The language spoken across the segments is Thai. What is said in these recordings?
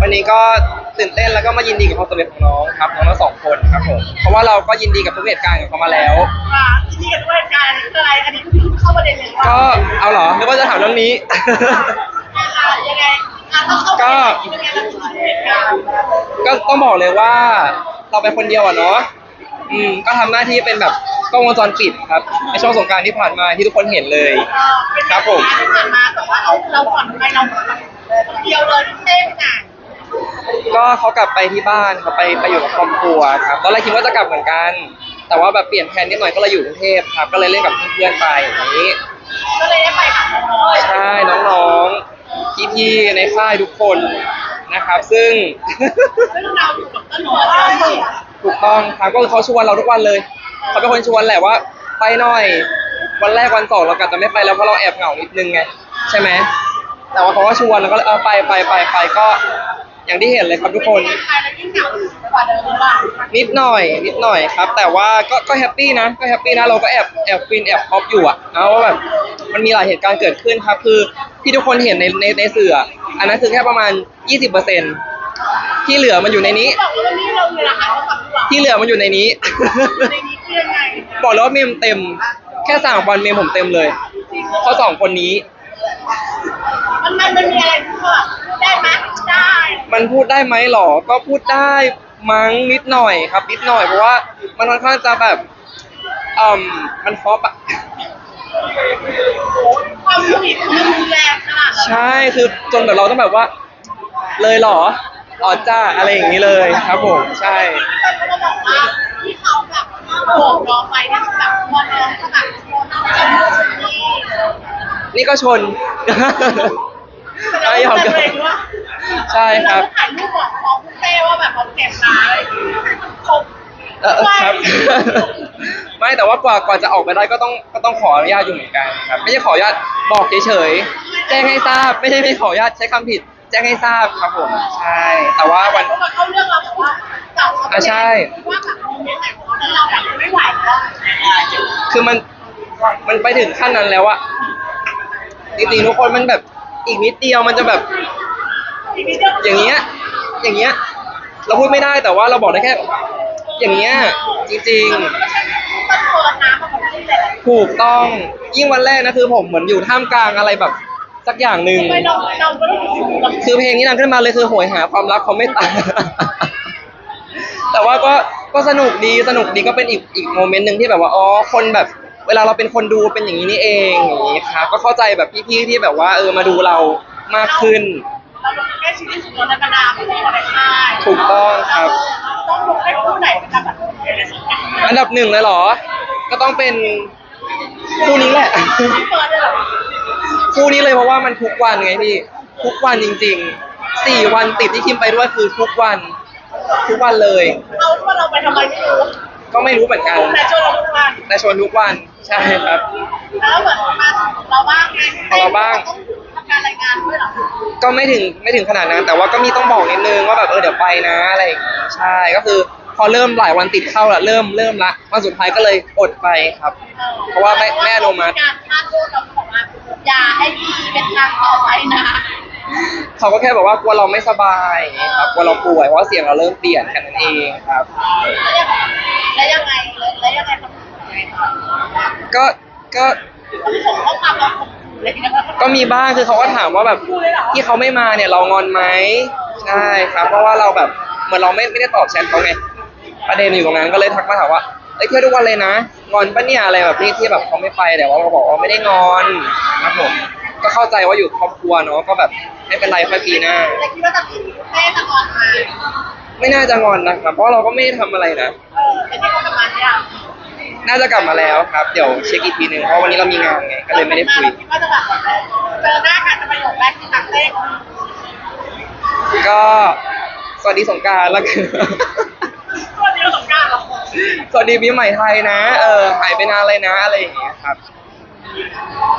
วันนี้ก็ตื่นเต้นแล้วก็มายินดีกับความสำเร็จของน้องครับน้องทั้งสองคนครับผมเพราะว่าเราก็ยินดีกับทุกเหตุการณ์ของเขามาแล้ว ว่าที่นี่กันด้วยการคืออะไรอันนี้คือเข้าประเด็นเลยว่าก็เอาเหรอนึกว่าจะถามเรื่องนี้ยังไงอะต้องเข้าประเด็นยังไงแล้วคือเหตุการณ์ก็ต้องบอกเลยว่าเราเป็นคนเดียวอะเนาะอืมก็ทำหน้าที่เป็นแบบกล้องวงจรปิดครับในช่วงสงกรารที่ผ่านมาที่ทุกคนเห็นเลยครับผม ที่ผ่านมาแต่ว่าเราเราก่อนไปเราคนเดียวเลยเต้นหนัง ก็เขากลับไปที่บ้านเขาไปไปอยู่กับครอบครัวครับตอนแรกคิดว่าจะกลับเหมือนกัน แต่ว่าแบบเปลี่ยนแผนนิดหน่อยก็เลยอยู่กรุงเทพครับ ก็เลยเล่นกับเพื่อนๆไปอย่างนี้ ก็เลยได้ไปกับน้องใช่น้องๆพี่ๆในค่ายทุกคนนะครับ ซึ่ง เรื่องราวอยู่กับต้นหัวเราถูกต้องครับก็คือเขาชวนเราทุกวันเลยเขาเป็นคนชวนแหละว่า ไปหน่อย วันแรกวันสองเรากะจะไม่ไปแล้วเพราะเราแอบเหงานิดนึงไงใช่ไหมแต่ว่าเขาก็ชวนแล้วก็เลยเออไปไปไปไปก็ อย่างที่เห็นเลยครับทุกคนไปแล้วยิ่งหนักกว่าเดิมว่านิดหน่อย นิดหน่อยครับ แต่ว่าก็ก็แฮปปี้นะก็แฮปปี้นะเราก็แอบแอบฟินแอบพอปอยู่อะนะว่าแบบมันมีหลายเหตุการณ์เกิดขึ้นครับ คือที่ทุกคนเห็นในในในสื่ออะอันนั้นคือแค่ประมาณ 20%ที่เหลือมันอยู่ในนี้บอกว่าวันนี้เรามีราคาเท่ากับเราที่เหลือมันอยู่ในนี้ในนี้คือยังไงบอกเลยว่าเมมเต็ม แค่สามวันเมมผมเต็มเลยเพราะสองคนนี้ มันมันมันมีอะไรที่ว่าได้ไหมได้ มันพูดได้ไหมหรอ ก็พูดได้มั้งนิดหน่อยครับ นิดหน่อยเพราะว่ามันค่อนข้างจะแบบอืมมันฮอปอะความรู้สึกมันรุนแรงขนาดนั้นใช่คือจนแบบเราต้องแบบว่า เลยเหรออ๋อจ้าอะไรอย่างนี้เลยครับผมใช่เขาก็บอกว่าที่เขาแบบโหวตน้องไปเนี่ยแบบพอน้องก็แบบโหวตน้องจะมูนนี่นี่ก็ชนแต่ไม่ยอมเรากันเกรงว่า ใช่ครับ ถ่ายรูปบอกของคุณเต้ว่าแบบเขาเก็บมาอะไรอย่างงี้ครบเออครับ ไม่แต่ว่ากว่ากว่าจะออกไปได้ก็ต้องก็ต้องขออนุญาตอยู่เหมือนกันครับไม่ใช่ขออนุญาตบอกเฉยๆแจ้งให้ทราบไม่ใช่ไม่ขออนุญาตใช้คำผิด แจ้งให้ทราบครับผมใช่ แต่ว่าวันเขาเข้าเรื่องเราบอกว่าเก่าเขาอะใช่ ว่าแบบโมเมนต์ไหนของเราแบบไม่ไหวแล้วคือมันมันไปถึงขั้นนั้นแล้วอะจริงๆทุกคนมันแบบอีกนิดเดียวมันจะแบบทีนี้เรื่ อย่างเงี้ย อย่างเงี้ย เราพูดไม่ได้แต่ว่าเราบอกได้แค่ อย่างเงี้ยจริง ๆ ถูกต้องยิ่งวันแรกนะคือผมเหมือนอยู่ท่ามกลางอะไรแบบ สักอย่างหนึ่งคือเพลงนี้ดังขึ้นมาเลยคือโหยหาความรักเขาไม่ตาย แต่ว่าก็ก็สนุกดีสนุกดีก็เป็นอีกอีกโมเมนต์หนึ่งที่แบบว่าอ๋อคนแบบ เวลาเราเป็นคนดูเป็นอย่างนี้นี่เองอย่างนี้ครับก็เข้าใจแบบพี่ๆที่แบบว่าเออมาดูเรามากขึ้น ชีวิตส่วนตัวในบรรดาของคนในค่ายถูกต้องครับ ต้องลงให้คู่ไหนเป็นแบบเป็นดท้ายอันดับหนึ่งเลยเหรอ ก็ต้องเป็นคู่นี้แหละ เปิดเลยเหรอคู่นี้เลยเพราะว่ามันทุกวันไงพี่ ทุกวันจริงๆสี่วันติดที่คิมไปด้วยคือทุกวัน ทุกวันเลย เอาว่าเราไปทำไมไม่รู้ก็ไม่รู้เหมือนกัน แต่ชวนเราทุกวันแต่ชวนทุกวันใช่ครับ แล้วเหมือนมาเราบ้างไงเราบ้าง ต้อง การรายงานด้วยเหรอก็ไม่ถึงไม่ถึงขนาดนั้น แต่ว่าก็มีต้องบอกนิดนึงว่าแบบเออเดี๋ยวไปนะอะไรอย่างงี้ใช่ก็คือพอเริ่มหลายวันติดเข้าละเริ่มเริ่มละวันสุดท้ายก็เลยอดไปครับ เพราะว่าแม่แม่อนุมัติ การคาดโทษเราบอกว่าอย่าให้มีเป็นทางต่อไปนะเขาก็แค่บอกว่ากลัวเราไม่สบายอย่างงี้ครับกลัวเราป่วยเพราะว่าเสียงเราเริ่มเปลี่ยนแค่นั้นเองครับ แล้วยังไงแล้วยังไงเขาถึงก็ก็ เขาส่งข้อความเราข่มขู่เลยนะ ก็มีบ้างคือเขาก็ถามว่าแบบที่เขาไม่มาเนี่ยเรางอนไหมใช่ครับ เพราะว่าเราแบบเหมือนเราไม่ไม่ได้ตอบแชทเขาไงประเด็นอยู่ตรงนั้นก็เลยทักมาถามว่าเอ้ยเที่ยวทุกวันเลยนะงอนปะเนี่ยอะไรแบบนี้ที่แบบเขาไม่ไปแต่ว่าเราบอกว่าไม่ได้งอนครับผมก็เข้าใจว่าอยู่ครอบครัวเนาะก็แบบไม่เป็นไรค่อยปีหน้าแต่คิดว่าจะแม่จะงอนมาไม่น่าจะงอนนะครับเพราะเราก็ไม่ได้ทำอะไรนะเออแต่ที่เขาทำมาเนี่ย น่าจะกลับมาแล้วครับ เดี๋ยวเช็คอีกทีหนึ่งเพราะวันนี้เรามีงานไงก็เลยไม่ได้คุย คิดว่าจะแบบเจอหน้ากันจะประโยคแรกที่ตักเต้นก็สวัสดีสงกรารแล้วกัน ตัวเดียวสงการหรอสวัสดีปีใหม่ไทยนะ เออหายไปนานเลยนะอะไรอย่างเงี้ยครับ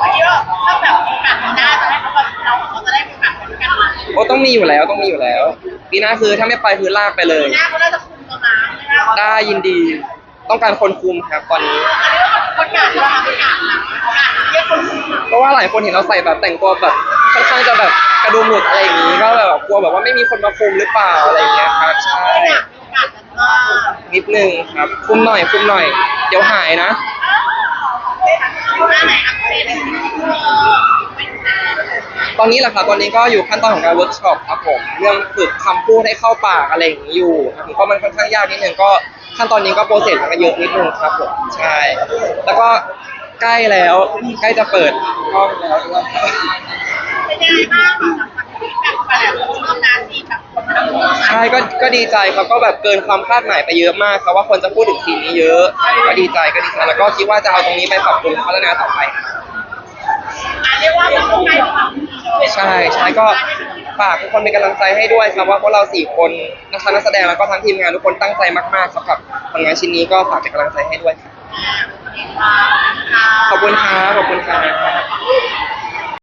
เมื่อกี้ว่าถ้าแบบโอกาสหน้าจะให้เขาแบบเราเขาจะได้มีโอกาสไปด้วยกันไหมโอ้ต้องมีอยู่แล้วต้องมีอยู่แล้วปีหน้าคือถ้าไม่ไปคือลากไปเลย หน้าเขาน่าจะคุมตัวน้ำใช่ไหมได้ยินดี ต้องการคนคุมครับตอนนี้อันนี้ก็ประกาศแล้วประกาศนะประกาศเรียกคนคุมเพราะว่าหลายคนเห็นเราใส่แบบแต่งตัวแบบค่อนข้างจะแบบกระดูหมุดอะไรอย่างนี้ก็แบบกลัวแบบว่าไม่มีคนมาคุมหรือเปล่าอะไรอย่างเงี้ยครับใช่ไม่อยากมีโอกาสนั้นว่านิดนึงครับ คุมหน่อยคุมหน่อย เดี๋ยวหายนะ หน้าไหนอักเสบเออเป็นหน้าตอนนี้แหละครับตอนนี้ก็อยู่ขั้นตอนของการเวิร์กช็อปครับผม เรื่องฝึกคำพูดให้เข้าปากอะไรอย่างนี้อยู่ครับผมก็มันค่อนข้างยากนิดนึงก็ ขั้นตอนนี้ก็โปรเซสมันก็เยอะนิดนึงครับผมใช่แล้วก็ใกล้แล้วใกล้จะเปิดกล้องแล้วด้วยเป็นยังไงบ้างคะหลังจากที่แบบแบบชอบนาซีแบบคนทำใช่ก็ก็ดีใจครับก็แบบเกินความคาดหมายไปเยอะมากครับว่าคนจะพูดถึงซีนนี้เยอะก็ดีใจก็ดีใจแล้วก็คิดว่าจะเอาตรงนี้ไปปรับปรุงพัฒนาต่อไปอะเรียกว่าเป็นคนไทยของใช่ใช่ก็ ฝากทุกคนเป็นกำลังใจให้ด้วยครับว่าพวกเราสี่คนนักนักแสดงแล้วก็ทั้งทีมงานทุกคนตั้งใจมากๆครับกับผลงานชิ้นนี้ก็ฝากเป็นกำลังใจให้ด้วยครับขอบคุณครับขอบคุณครับ